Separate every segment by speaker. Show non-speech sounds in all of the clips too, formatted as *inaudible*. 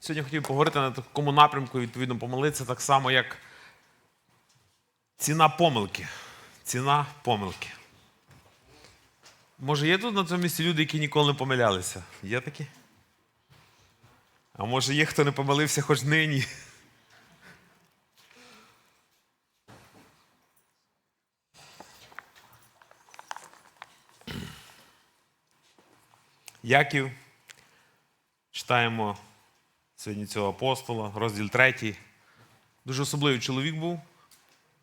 Speaker 1: Сьогодні хотів поговорити на такому напрямку, відповідно, помолитися так само, як ціна помилки. Ціна помилки. Може, є тут на цьому місці люди, які ніколи не помилялися? Є такі? А може є, хто не помилився хоч нині? Яків. Читаємо сьогодні цього апостола, розділ 3. Дуже особливий чоловік був,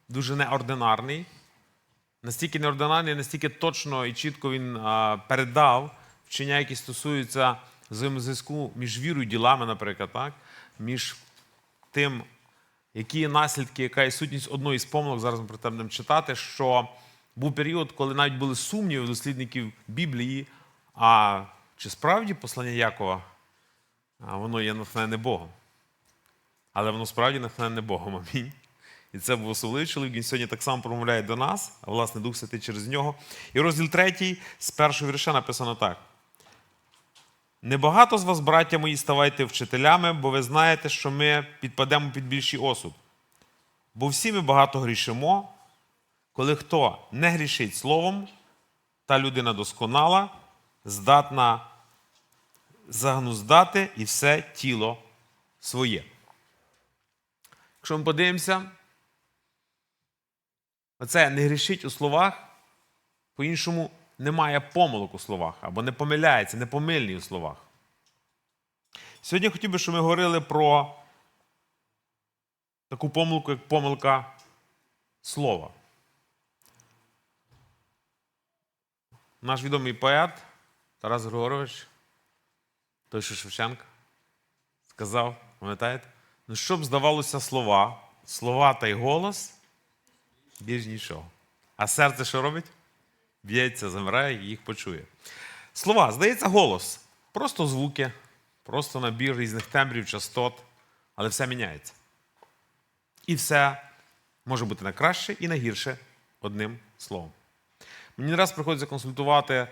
Speaker 1: дуже неординарний. Настільки неординарний, настільки точно і чітко він передав вчення, які стосуються взаємозв'язку між вірою і ділами, наприклад, так? між тим, які є наслідки, яка є сутність одної з помилок, зараз ми про це будемо читати, що був період, коли навіть були сумніви дослідників Біблії, а чи справді послання Якова, а воно є натхненне Богом. Але воно справді натхненне Богом. Амінь. І це був особливий чоловік. Він сьогодні так само промовляє до нас, а власне Дух Святий через нього. І розділ третій з першого вірша написано так. Небагато з вас, браття мої, ставайте вчителями, бо ви знаєте, що ми підпадемо під більший осуд. Бо всі ми багато грішимо, коли хто не грішить словом, та людина досконала, здатна загнуздати і все тіло своє. Якщо ми подивимося, оце не грішить у словах, по-іншому немає помилок у словах, або не помиляється, не помильний у словах. Сьогодні я хотів би, щоб ми говорили про таку помилку, як помилка слова. Наш відомий поет Тарас Григорович, той, що Шевченко, сказав, пам'ятаєте? Ну, щоб здавалося слова, слова та й голос більш нічого. А серце що робить? Б'ється, замирає і їх почує. Слова, здається, голос. Просто звуки, просто набір різних тембрів, частот, але все міняється. І все може бути на краще і на гірше одним словом. Мені не раз приходиться консультувати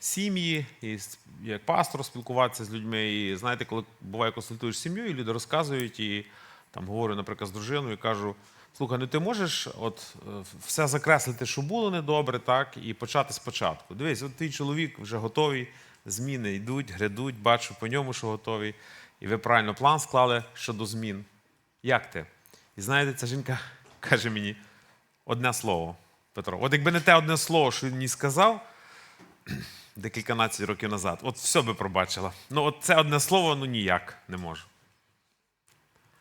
Speaker 1: сім'ї, і як пастор спілкуватися з людьми. І знаєте, коли буває консультуєш сім'ю, і люди розказують, і там говорю, наприклад, з дружиною, і кажу: слухай, ну ти можеш от е, все закреслити, що було недобре, так, і почати спочатку. Дивись, от твій чоловік вже готовий, зміни йдуть, грядуть, бачу по ньому, що готовий. І ви правильно план склали щодо змін. Як ти? І знаєте, ця жінка каже мені одне слово, Петро. От якби не те одне слово, що він мені сказав *clears throat* декільканадцять років назад, от все би пробачила. Ну, от це одне слово, ну ніяк не можу.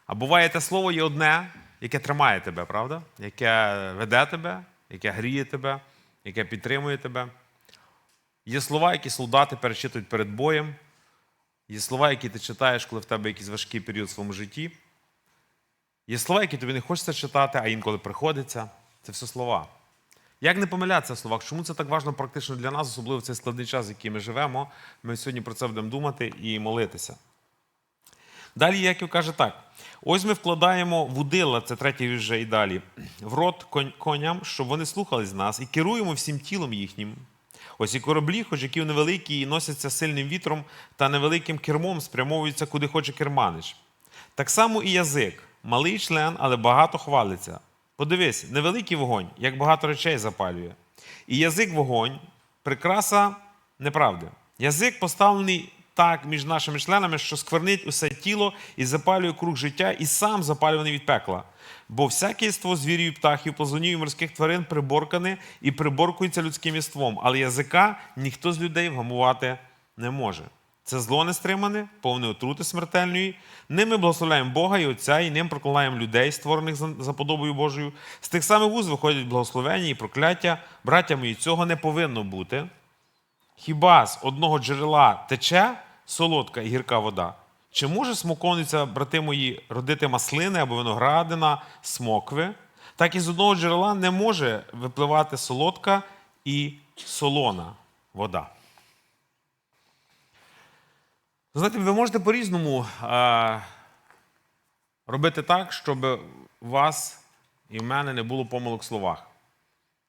Speaker 1: А буває, те слово є одне, яке тримає тебе, правда? Яке веде тебе, яке гріє тебе, яке підтримує тебе. Є слова, які солдати перечитують перед боєм. Є слова, які ти читаєш, коли в тебе якийсь важкий період в своєму житті. Є слова, які тобі не хочеться читати, а інколи приходиться. Це все слова. Як не помилятися в словах? Чому це так важливо практично для нас, особливо в цей складний час, в який ми живемо? Ми сьогодні про це будемо думати і молитися. Далі Яків каже так: ось ми вкладаємо вудила, це третій вже і далі, в рот коням, щоб вони слухались нас, і керуємо всім тілом їхнім. Ось і кораблі, хоч які невеликі, і носяться сильним вітром та невеликим кермом, спрямовуються куди хоче керманич. Так само і язик, малий член, але багато хвалиться. Подивись, невеликий вогонь, як багато речей запалює. І язик вогонь, прикраса неправди. Язик поставлений так між нашими членами, що сквернить усе тіло і запалює круг життя, і сам запалюваний від пекла. Бо всяке єство звірів, птахів, позонів і морських тварин приборкане і приборкується людським єством, але язика ніхто з людей вгамувати не може. Це зло нестримане, повне отрути смертельної. Ними благословляємо Бога і Отця, і ним прокладаємо людей, створених за подобою Божою. З тих самих вуз виходять благословення і прокляття. Браття мої, цього не повинно бути. Хіба з одного джерела тече солодка і гірка вода? Чи може смоковниця, брати мої, родити маслини або виноградина, смокви? Так і з одного джерела не може випливати солодка і солона вода. Знаєте, ви можете по-різному е, робити так, щоб у вас і в мене не було помилок в словах.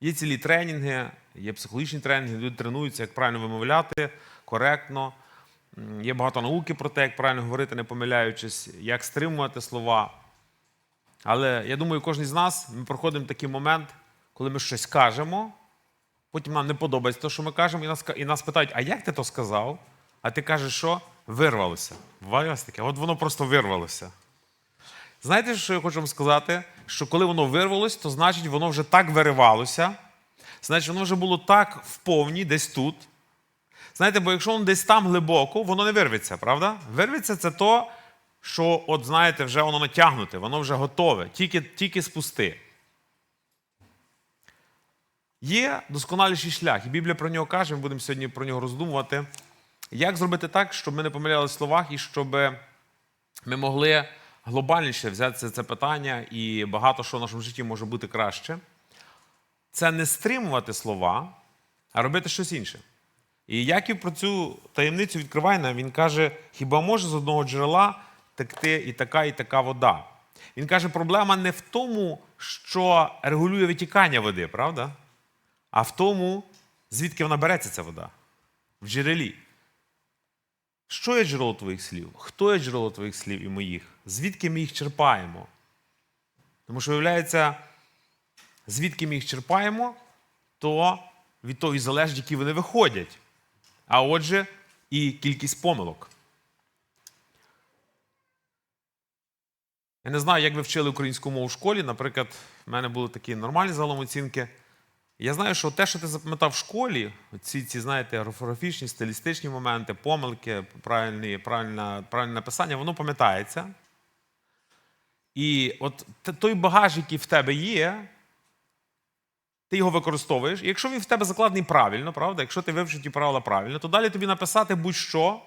Speaker 1: Є цілі тренінги, є психологічні тренінги, люди тренуються, як правильно вимовляти коректно, Є багато науки про те, як правильно говорити, не помиляючись, як стримувати слова. Але я думаю, кожен з нас ми проходимо такий момент, коли ми щось кажемо, потім нам не подобається те, що ми кажемо, і нас, і нас питають, а як ти то сказав? А ти кажеш, що вирвалося. Буває вас таке? От воно просто вирвалося. Знаєте, що я хочу вам сказати? Що коли воно вирвалось, то значить воно вже так виривалося, значить, воно вже було так вповні, десь тут. Знаєте, бо якщо воно десь там глибоко, воно не вирветься, правда? Вирветься це то, що, от знаєте, вже воно натягнуте, воно вже готове, тільки, тільки спусти. Є досконаліший шлях, і Біблія про нього каже, ми будемо сьогодні про нього роздумувати. Як зробити так, щоб ми не помилялися в словах і щоб ми могли глобальніше взяти це, питання, і багато що в нашому житті може бути краще. Це не стримувати слова, а робити щось інше. І Яків про цю таємницю відкриває нам, він каже: хіба може з одного джерела текти і така, і така вода? Він каже, проблема не в тому, що регулює витікання води, правда? А в тому, звідки вона береться, ця вода? В джерелі. Що є джерело твоїх слів? Хто є джерело твоїх слів і моїх? Звідки ми їх черпаємо? Тому що, виявляється, звідки ми їх черпаємо, то від того і залежить, які вони виходять. А отже, і кількість помилок. Я не знаю, як ви вчили українську мову в школі. Наприклад, в мене були такі нормальні загалом оцінки. Я знаю, що те, що ти запам'ятав в школі, ці, ці знаєте, орфографічні, стилістичні моменти, помилки, правильні, правильне, правильне написання, воно пам'ятається. І от той багаж, який в тебе є, ти його використовуєш. І якщо він в тебе закладений правильно, правда, якщо ти вивчив ті правила правильно, то далі тобі написати будь-що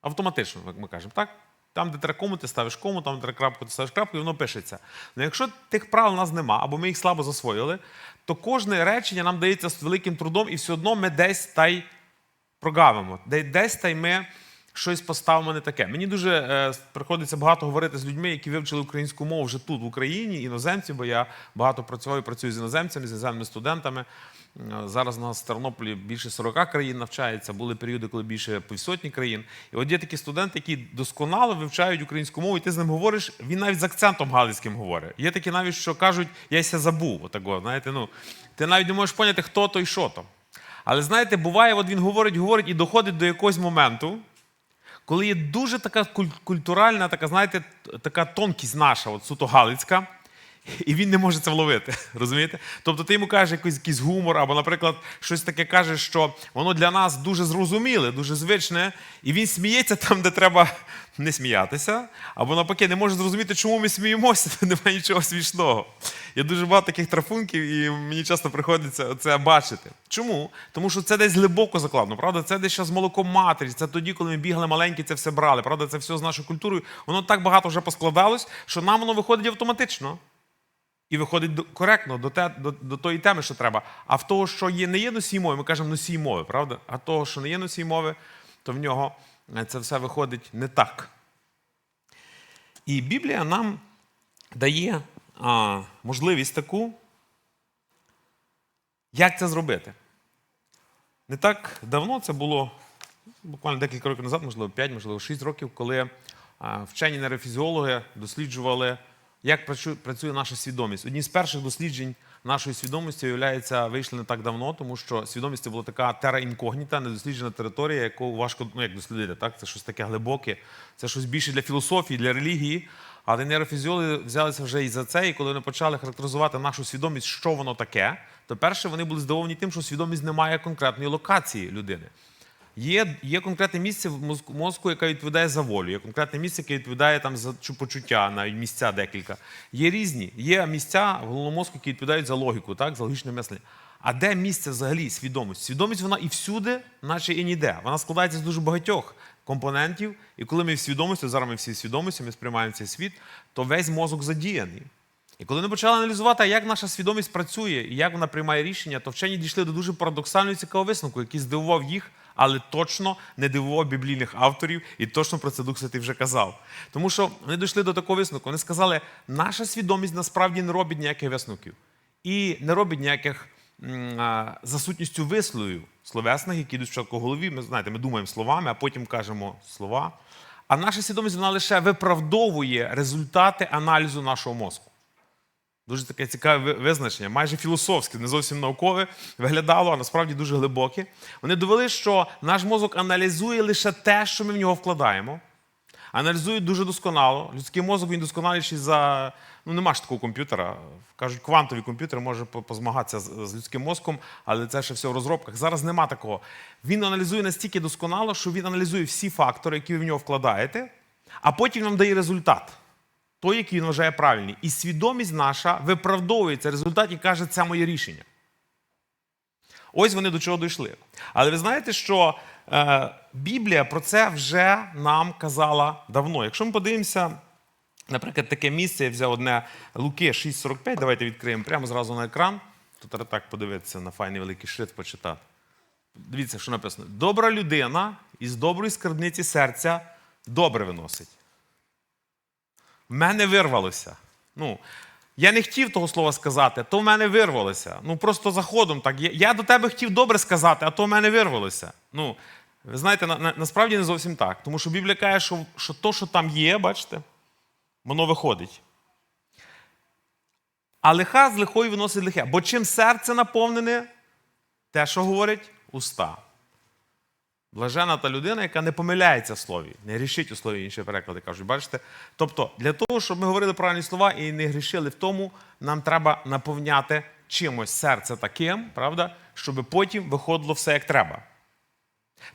Speaker 1: автоматично, як ми кажемо, так? Там, де треба кому, ти ставиш кому, там, де крапку, ти ставиш крапку, і воно пишеться. Ну якщо тих правил у нас нема, або ми їх слабо засвоїли, то кожне речення нам дається з великим трудом, і все одно ми десь та й прогавимо. Десь та й ми щось поставимо не таке. Мені дуже е, приходиться багато говорити з людьми, які вивчили українську мову вже тут, в Україні, іноземці, бо я багато працював і працюю з іноземцями, з іноземними студентами. Зараз в Тернополі більше 40 країн навчається, були періоди, коли більше півсотні країн. І от є такі студенти, які досконало вивчають українську мову, і ти з ним говориш, він навіть з акцентом галицьким говорить. Є такі навіть, що кажуть, я ся забув. Отако, знаєте, ну, ти навіть не можеш поняти, хто то і що то. Але знаєте, буває, от він говорить, говорить і доходить до якогось моменту, коли є дуже така культуральна, така, знаєте, така тонкість наша, от суто галицька, і він не може це вловити. *laughs* Розумієте? Тобто ти йому кажеш якийсь, якийсь гумор, або, наприклад, щось таке кажеш, що воно для нас дуже зрозуміле, дуже звичне, і він сміється там, де треба не сміятися, або навпаки, не може зрозуміти, чому ми сміємося, *laughs* немає нічого смішного. Є дуже багато таких трафунків, і мені часто приходиться це бачити. Чому? Тому що це десь глибоко закладно, правда? Це десь ще з молоком матері. Це тоді, коли ми бігали маленькі, це все брали. Правда, це все з нашою культурою. Воно так багато вже поскладалось, що нам воно виходить автоматично. І виходить коректно до, те, до, до тої теми, що треба. А в того, що є, не є носій мови, ми кажемо носій мови, правда? А того, що не є носій мови, то в нього е, це все виходить не так. І Біблія нам дає а, можливість таку, як це зробити. Не так давно це було буквально декілька років назад, можливо, 5, можливо, 6 років, коли вчені нейрофізіологи досліджували, як працю- працює наша свідомість. Одні з перших досліджень нашої свідомості, виявляється, вийшли не так давно, тому що свідомість це була така тера інкогніта, недосліджена територія, яку важко ну, як дослідити. Так? Це щось таке глибоке, це щось більше для філософії, для релігії. Але нейрофізіологи взялися вже і за це, і коли вони почали характеризувати нашу свідомість, що воно таке, то перше вони були здивовані тим, що свідомість не має конкретної локації людини. Є, є конкретне місце в мозку, мозку, яке відповідає за волю, є конкретне місце, яке відповідає там за почуття, навіть місця декілька. Є різні. Є місця в головному мозку, які відповідають за логіку, так, за логічне мислення. А де місце взагалі свідомість? Свідомість вона і всюди, наче і ніде. Вона складається з дуже багатьох компонентів. І коли ми в свідомості, зараз ми всі свідомості, ми сприймаємо цей світ, то весь мозок задіяний. І коли вони почали аналізувати, як наша свідомість працює і як вона приймає рішення, то вчені дійшли до дуже парадоксального цікавого висновку, який здивував їх, але точно не дивував біблійних авторів, і точно про це Дух Святий вже казав. Тому що вони дійшли до такого висновку. Вони сказали, наша свідомість насправді не робить ніяких висновків і не робить ніяких за сутністю висловів словесних, які йдуть в голові. Ми знаєте, ми думаємо словами, а потім кажемо слова. А наша свідомість вона лише виправдовує результати аналізу нашого мозку. Дуже таке цікаве визначення, майже філософське, не зовсім наукове, виглядало, а насправді дуже глибоке. Вони довели, що наш мозок аналізує лише те, що ми в нього вкладаємо. Аналізує дуже досконало. Людський мозок він досконаліший за. Ну, нема ж такого комп'ютера. Кажуть, квантовий комп'ютер може позмагатися з людським мозком, але це ще все в розробках. Зараз нема такого. Він аналізує настільки досконало, що він аналізує всі фактори, які ви в нього вкладаєте, а потім нам дає результат той, який він вважає правильний. І свідомість наша виправдовує цей результат і каже, це моє рішення. Ось вони до чого дійшли. Але ви знаєте, що е, Біблія про це вже нам казала давно. Якщо ми подивимося, наприклад, таке місце, я взяв одне Луки 6,45, давайте відкриємо прямо зразу на екран. Тут так подивитися на файний великий шрифт почитати. Дивіться, що написано: добра людина із доброї скарбниці серця добре виносить. В мене вирвалося. Ну, я не хотів того слова сказати, то в мене вирвалося. Ну просто заходом так. Я, до тебе хотів добре сказати, а то в мене вирвалося. Ну, ви знаєте, на, на, насправді не зовсім так. Тому що Біблія каже, що, що то, що там є, бачите, воно виходить. А лиха з лихою виносить лихе. Бо чим серце наповнене, те, що говорить уста. Блажена та людина, яка не помиляється в слові, не грішить у слові, інші переклади кажуть. Бачите? Тобто, для того, щоб ми говорили правильні слова і не грішили в тому, нам треба наповняти чимось серце таким, правда, щоб потім виходило все як треба.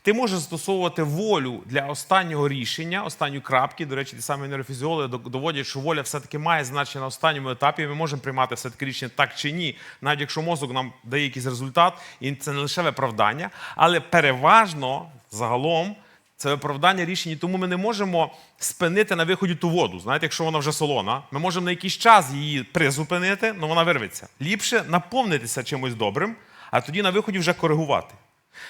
Speaker 1: Ти можеш застосовувати волю для останнього рішення, останньої крапки. До речі, ті самі нейрофізіологи доводять, що воля все-таки має значення на останньому етапі. Ми можемо приймати все-таки рішення так чи ні, навіть якщо мозок нам дає якийсь результат, і це не лише виправдання, але переважно загалом. Це виправдання рішень, тому ми не можемо спинити на виході ту воду. Знаєте, якщо вона вже солона, ми можемо на якийсь час її призупинити, але вона вирветься. Ліпше наповнитися чимось добрим, а тоді на виході вже коригувати.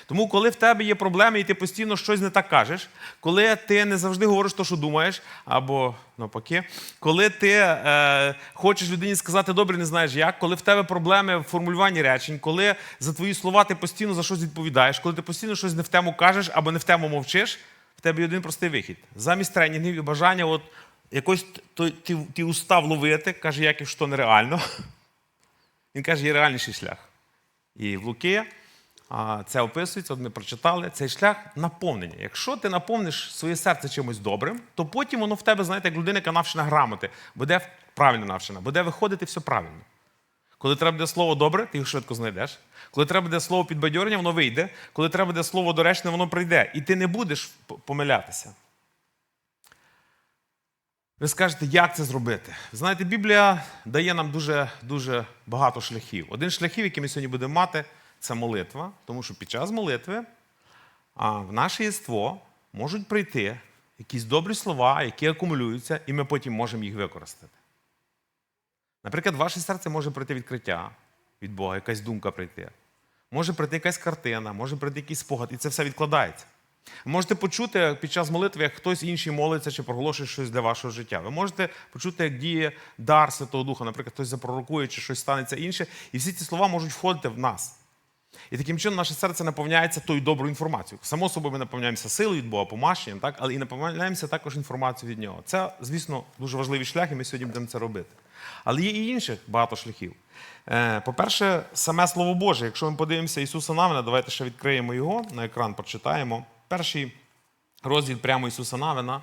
Speaker 1: Тому, коли в тебе є проблеми, і ти постійно щось не так кажеш, коли ти не завжди говориш те, що думаєш, або навпаки, коли ти е, хочеш людині сказати добре, не знаєш як, коли в тебе проблеми в формулюванні речень, коли за твої слова ти постійно за щось відповідаєш, коли ти постійно щось не в тему кажеш або не в тему мовчиш, в тебе є один простий вихід. Замість тренінгів і бажання от якось ті, ті, ті уста вловити, каже Яків, що нереально. *laughs* Він каже, є реальніший шлях. І в Луки це описується, от ми прочитали, цей шлях наповнення. Якщо ти наповниш своє серце чимось добрим, то потім воно в тебе, знаєте, як людина, яка навчена грамоти, буде правильно навчена, буде виходити все правильно. Коли треба буде слово добре, ти його швидко знайдеш. Коли треба буде слово підбадьорення, воно вийде. Коли треба буде слово доречне, воно прийде. І ти не будеш помилятися. Ви скажете, як це зробити? Знаєте, Біблія дає нам дуже, дуже багато шляхів. Один шляхів, який ми сьогодні будемо мати, це молитва, тому що під час молитви в наше єство можуть прийти якісь добрі слова, які акумулюються, і ми потім можемо їх використати. Наприклад, в ваше серце може прийти відкриття від Бога, якась думка прийти. Може прийти якась картина, може прийти якийсь спогад, і це все відкладається. Можете почути під час молитви, як хтось інший молиться чи проголошує щось для вашого життя. Ви можете почути, як діє дар Святого Духа, наприклад, хтось запророкує, чи щось станеться інше. І всі ці слова можуть входити в нас. І таким чином наше серце наповняється тою доброю інформацією. Само собою ми наповняємося силою від Бога, помащенням, так? але і наповняємося також інформацією від нього. Це, звісно, дуже важливий шлях, і ми сьогодні будемо це робити. Але є і інших багато шляхів. Е, По-перше, саме Слово Боже. Якщо ми подивимося Ісуса Навина, давайте ще відкриємо його на екран, прочитаємо. Перший розділ прямо Ісуса Навина.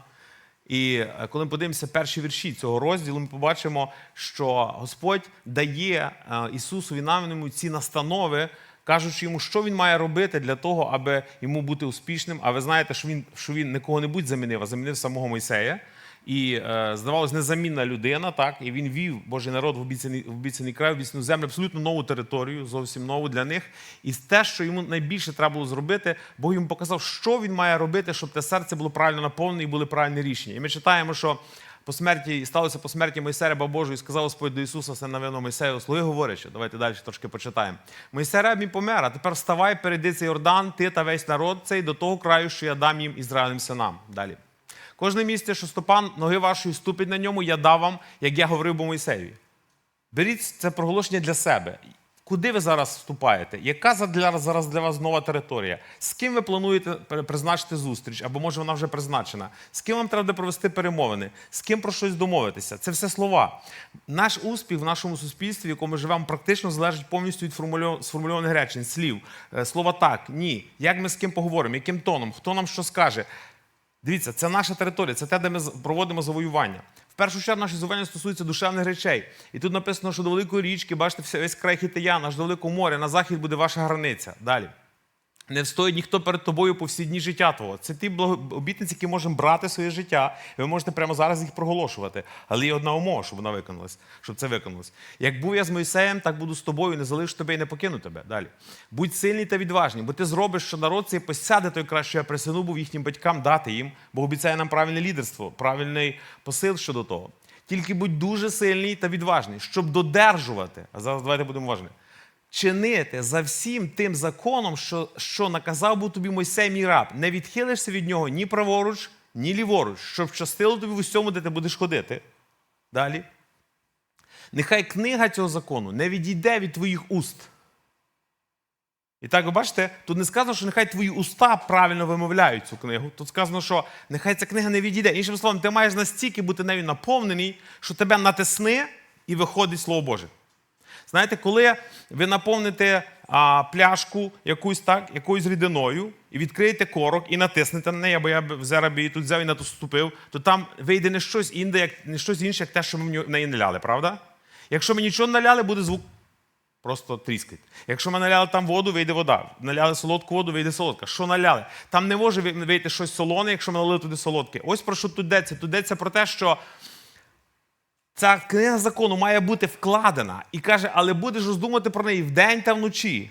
Speaker 1: І е, коли ми подивимося перші вірші цього розділу, ми побачимо, що Господь дає е, Ісусові Навиному ці настанови, кажучи йому, що він має робити для того, аби йому бути успішним. А ви знаєте, що він, що він не кого-небудь замінив, а замінив самого Мойсея. І е, здавалось, незамінна людина, так, і він вів Божий народ в обіцяний, в обіцяний край, в обіцяну землю, абсолютно нову територію, зовсім нову для них. І те, що йому найбільше треба було зробити, Бог йому показав, що він має робити, щоб те серце було правильно наповнене і були правильні рішення. І ми читаємо, що по смерті сталося по смерті Мойсея раба Божого, і сказав Господь до Ісуса, це навино Мойсею, слуги говорячи. Давайте далі трошки почитаємо. Мойсей раб мій помер, а тепер вставай, перейди цей Йордан, ти та весь народ цей до того краю, що я дам їм Ізраїлем синам. Далі. Кожне місце, що стопан ноги вашої ступить на ньому, я дав вам, як я говорив Мойсеєві. Беріть це проголошення для себе. Куди ви зараз вступаєте? Яка зараз для вас нова територія? З ким ви плануєте призначити зустріч? Або може вона вже призначена? З ким вам треба провести перемовини? З ким про щось домовитися? Це все слова. Наш успіх в нашому суспільстві, в якому ми живемо, практично залежить повністю від формульо- сформульованих речень, слів. Е, Слова так, ні. Як ми з ким поговоримо, яким тоном, хто нам що скаже. Дивіться, це наша територія, це те, де ми проводимо завоювання. Першу чергу наші звання стосуються душевних речей. І тут написано, що до великої річки, бачите, весь край Хітиян, аж до великого моря, на захід буде ваша границя. Далі. Не встоїть ніхто перед тобою по всі дні життя твого. Це ті обітниці, які можемо брати своє життя. І ви можете прямо зараз їх проголошувати. Але є одна умова, щоб вона виконалась, щоб це виконалось. Як був я з Моїсеєм, так буду з тобою, не залишу тебе і не покину тебе. Далі. Будь сильний та відважний, бо ти зробиш, що народ цей посяде той край, що я присягнув був їхнім батькам дати їм, бо обіцяє нам правильне лідерство, правильний посил щодо того. Тільки будь дуже сильний та відважний, щоб додержувати. А зараз давайте будемо уважні чинити за всім тим законом, що, що наказав був тобі Мойсей, мій раб. Не відхилишся від нього ні праворуч, ні ліворуч, щоб щастило тобі в усьому, де ти будеш ходити. Далі. Нехай книга цього закону не відійде від твоїх уст. І так, ви бачите, тут не сказано, що нехай твої уста правильно вимовляють цю книгу. Тут сказано, що нехай ця книга не відійде. Іншим словом, ти маєш настільки бути нею наповнений, що тебе натисни і виходить Слово Боже. Знаєте, коли ви наповните а, пляшку якусь так, якоюсь рідиною, і відкриєте корок і натиснете на неї, або я б зараз її тут взяв і натуступив, то там вийде не щось інше, як, не щось інше, як те, що ми в неї наляли, правда? Якщо ми нічого не наляли, буде звук просто тріскать. Якщо ми наляли там воду, вийде вода. Наляли солодку воду, вийде солодка. Що наляли? Там не може ви- вийти щось солоне, якщо ми налили туди солодке. Ось про що тут йдеться. Тут йдеться про те, що ця книга закону має бути вкладена. І каже, але будеш роздумати про неї вдень та вночі.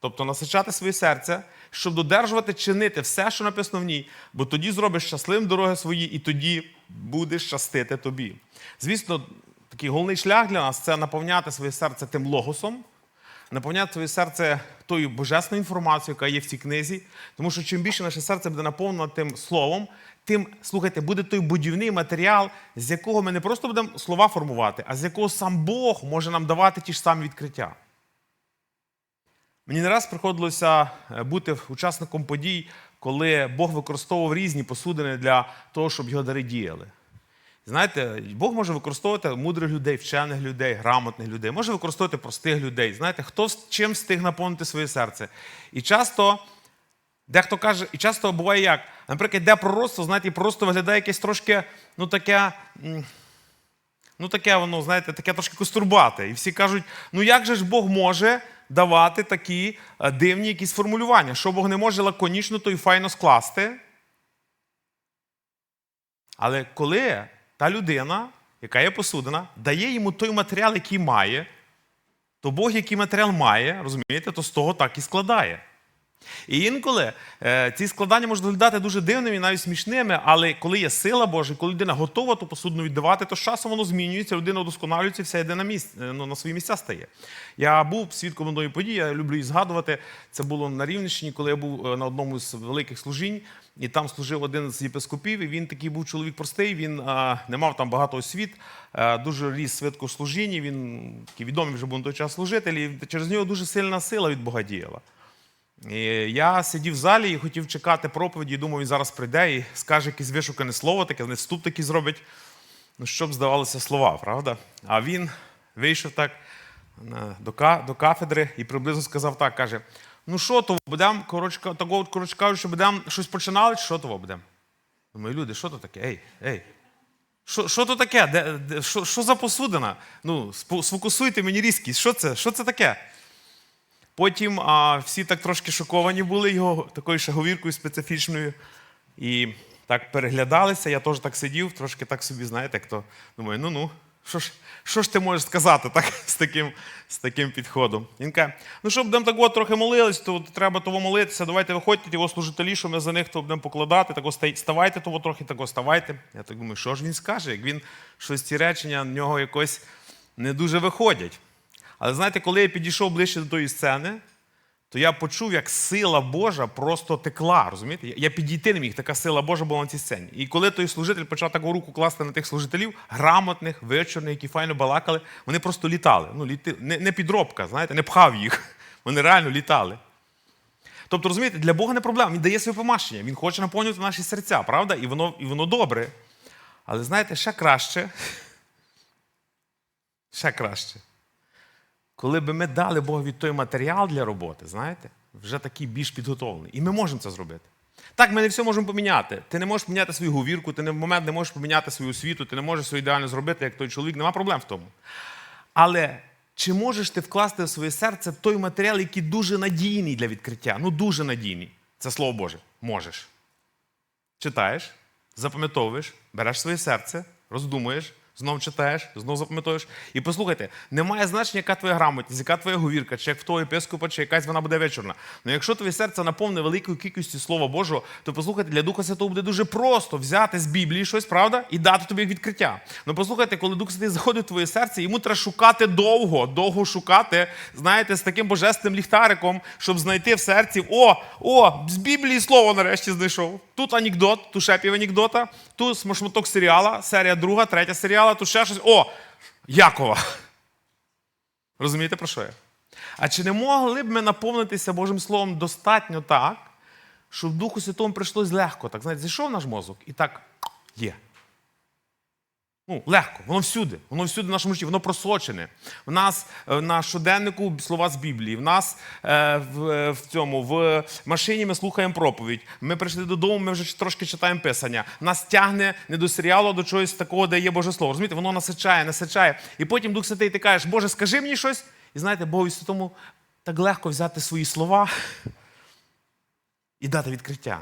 Speaker 1: Тобто насичати своє серце, щоб додержувати, чинити все, що написано в ній, бо тоді зробиш щасливим дороги свої, і тоді будеш щастити тобі. Звісно, такий головний шлях для нас це наповняти своє серце тим логосом, наповняти своє серце тою божесною інформацією, яка є в цій книзі. Тому що чим більше наше серце буде наповнено тим словом, тим, слухайте, буде той будівний матеріал, з якого ми не просто будемо слова формувати, а з якого сам Бог може нам давати ті ж самі відкриття. Мені не раз приходилося е, бути учасником подій, коли Бог використовував різні посудини для того, щоб його дари діяли. Знаєте, Бог може використовувати мудрих людей, вчених людей, грамотних людей, може використовувати простих людей. Знаєте, хто чим встиг наповнити своє серце. І часто, дехто каже, і часто буває як. Наприклад, де пророцтво, знаєте, і пророцтво виглядає якесь трошки, ну таке. Ну, таке воно, знаєте, таке трошки костурбате. І всі кажуть: ну як же ж Бог може давати такі е, дивні якісь формулювання? Що Бог не може лаконічно, то й файно скласти. Але коли та людина, яка є посудена, дає йому той матеріал, який має, то Бог, який матеріал має, розумієте, то з того так і складає. І інколи е, ці складання можуть виглядати дуже дивними і навіть смішними, але коли є сила Божа, коли людина готова ту посудну віддавати, то з часом воно змінюється, людина удосконалюється, вся йде на, місць, е, ну, на свої місця стає. Я був свідком одної події, я люблю її згадувати. Це було на Рівненщині, коли я був е, на одному з великих служінь, і там служив один з єпископів, і він такий був чоловік простий, він е, не мав там багато освіт, е, дуже ріс швидко в служінні, він такий відомий вже був на той час служитель, і через нього дуже сильна сила від Бога діяла. І я сидів в залі і хотів чекати проповіді, і думав, він зараз прийде і скаже якесь вишукане слово, таке не вступ такий зробить. Ну, щоб здавалося слова, правда? А він вийшов так до, кафедри і приблизно сказав так: каже: Ну що то будемо, коротше, кажучи, будемо щось починали, що того будемо? Думаю, люди, що то таке? Ей, ей. Що, що то таке? Де, де, що, що за посудина? Ну, сфокусуйте мені різкість. Що це? Що це таке? Потім а, всі так трошки шоковані були його такою шаговіркою специфічною. І так переглядалися. Я теж так сидів, трошки так собі, знаєте, як то думаю, ну ну, що ж, що ж ти можеш сказати так, *laughs* з, таким, з таким підходом? Він каже, ну щоб будемо так от трохи молились, то треба того молитися, давайте виходьте, його служителі, що ми за них то будемо покладати, так ставайте того трохи, так ось ставайте. Я так думаю, що ж він скаже, як він щось ці речення в нього якось не дуже виходять. Але знаєте, коли я підійшов ближче до тої сцени, то я почув, як сила Божа просто текла. Розумієте? Я- підійти не міг, така сила Божа була на цій сцені. І коли той служитель почав таку руку класти на тих служителів, грамотних, вичорних, які файно балакали, вони просто літали. Ну, літи... не, не підробка, знаєте, не пхав їх. *laughs* Вони реально літали. Тобто, розумієте, для Бога не проблема. Він дає своє помашення. Він хоче наповнювати наші серця, правда? І воно, і воно добре. Але знаєте, ще краще. *laughs* Ще краще. Коли би ми дали Богові той матеріал для роботи, знаєте, вже такий більш підготовлений. І ми можемо це зробити. Так, ми не все можемо поміняти. Ти не можеш поміняти свою говірку, ти не в момент не можеш поміняти свою освіту, ти не можеш все ідеально зробити, як той чоловік, нема проблем в тому. Але чи можеш ти вкласти в своє серце той матеріал, який дуже надійний для відкриття? Ну, дуже надійний. Це Слово Боже. Можеш. Читаєш, запам'ятовуєш, береш своє серце, роздумуєш, знов читаєш, знов запам'ятовуєш. І послухайте, немає значення, яка твоя грамотність, яка твоя говірка, чи як в того епископа, чи якась вона буде вечорна. Але якщо твоє серце наповне великою кількістю Слова Божого, то послухайте, для Духа Святого буде дуже просто взяти з Біблії щось, правда, і дати тобі відкриття. Ну послухайте, коли Дух Святий заходить в твоє серце, йому треба шукати довго, довго шукати, знаєте, з таким божественним ліхтариком, щоб знайти в серці: о, о, з Біблії слово нарешті знайшов. Тут анекдот, тут ще пів анекдота, тут шматок серіала, серія друга, третя серіала, тут ще щось. О, Якова. Розумієте, про що я? А чи не могли б ми наповнитися Божим Словом достатньо так, щоб Духу Святому прийшлось легко? Так, знаєте, зійшов наш мозок і так є. Ну, легко, воно всюди, воно всюди в нашому житті, воно просочене. В нас е, на щоденнику слова з Біблії, в нас е, в, е, в цьому в машині ми слухаємо проповідь. Ми прийшли додому, ми вже трошки читаємо писання. Нас тягне не до серіалу, а до чогось такого, де є Боже Слово. Розумієте, воно насичає, насичає. І потім Дух Святий, ти кажеш, Боже, скажи мені щось. І знаєте, Богу Святому так легко взяти свої слова і дати відкриття.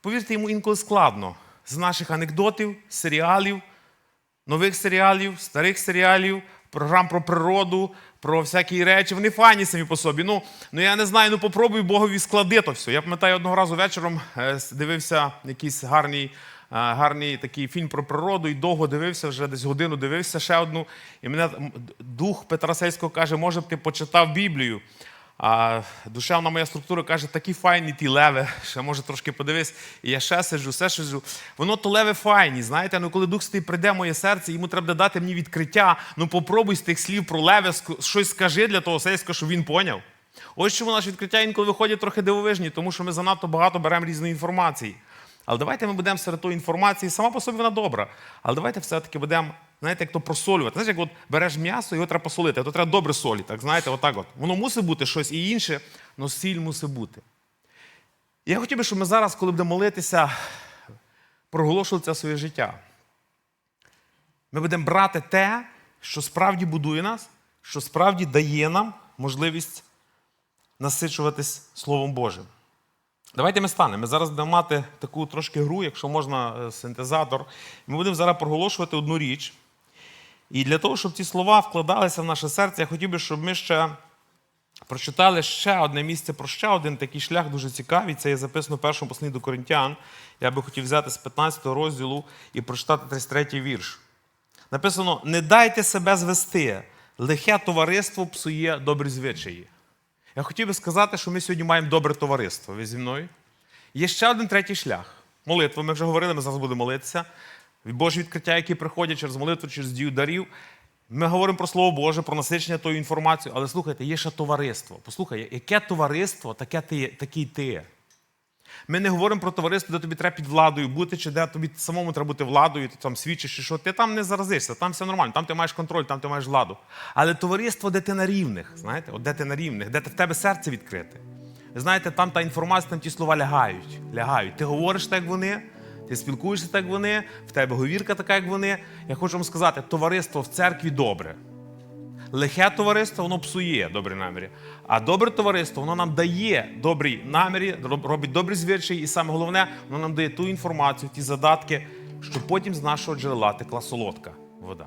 Speaker 1: Повірте, йому інколи складно з наших анекдотів, серіалів, нових серіалів, старих серіалів, програм про природу, про всякі речі. Вони файні самі по собі. Ну, ну я не знаю, ну попробуй Богові склади то все. Я пам'ятаю, одного разу вечором е, дивився якийсь гарний. е, Гарний такий фільм про природу, і довго дивився, вже десь годину дивився ще одну. І мене дух Петра Сельського каже, може б ти почитав Біблію. А душевна моя структура каже, такі файні ті леви, ще може трошки подивись. І я ще сиджу, все сиджу. Воно то леви файні. Знаєте, ну коли Дух Святий прийде в моє серце, йому треба дати мені відкриття. Ну попробуй з тих слів про леви щось скажи для того сельського, щоб він поняв. Ось чому наше відкриття інколи виходять трохи дивовижні, тому що ми занадто багато беремо різної інформації. Але давайте ми будемо серед тої інформації, сама по собі вона добра. Але давайте все-таки будемо, знаєте, як то просолювати. Знаєте, як от береш м'ясо, його треба посолити, а то треба добре солі. Так, знаєте, отак от. Воно мусить бути щось і інше, але сіль мусить бути. Я хотів би, щоб ми зараз, коли будемо молитися, проголошували це своє життя. Ми будемо брати те, що справді будує нас, що справді дає нам можливість насичуватись Словом Божим. Давайте ми станемо. Ми зараз будемо мати таку трошки гру, якщо можна, е, синтезатор. Ми будемо зараз проголошувати одну річ. І для того, щоб ці слова вкладалися в наше серце, я хотів би, щоб ми ще прочитали ще одне місце про ще один такий шлях дуже цікавий. Це є записано в першому посланні до Коринтян. Я би хотів взяти з 15 розділу і прочитати 33 вірш. Написано: не дайте себе звести, лихе товариство псує добрі звичаї. Я хотів би сказати, що ми сьогодні маємо добре товариство. Ви зі мною? Є ще один третій шлях. Молитва. Ми вже говорили, ми зараз будемо молитися. Божі відкриття, які приходять через молитву, через дію дарів. Ми говоримо про Слово Боже, про насичення тою інформацією, але слухайте, є ще товариство. Послухай, яке товариство, таке ти, такий ти. Ми не говоримо про товариство, де тобі треба під владою бути, чи де тобі самому треба бути владою, ти там свідчиш, чи що. Ти там не заразишся, там все нормально, там ти маєш контроль, там ти маєш владу. Але товариство, де ти на рівних, знаєте, от де ти на рівних, де в тебе серце відкрите. Знаєте, там та інформація, там ті слова лягають. лягають. Ти говориш так, як вони, ти спілкуєшся так, як вони, в тебе говірка така, як вони. Я хочу вам сказати, товариство в церкві добре. Лихе товариство воно псує добрі наміри. А добре товариство воно нам дає добрі наміри, робить добрі звичаї, і саме головне, воно нам дає ту інформацію, ті задатки, щоб потім з нашого джерела текла солодка вода.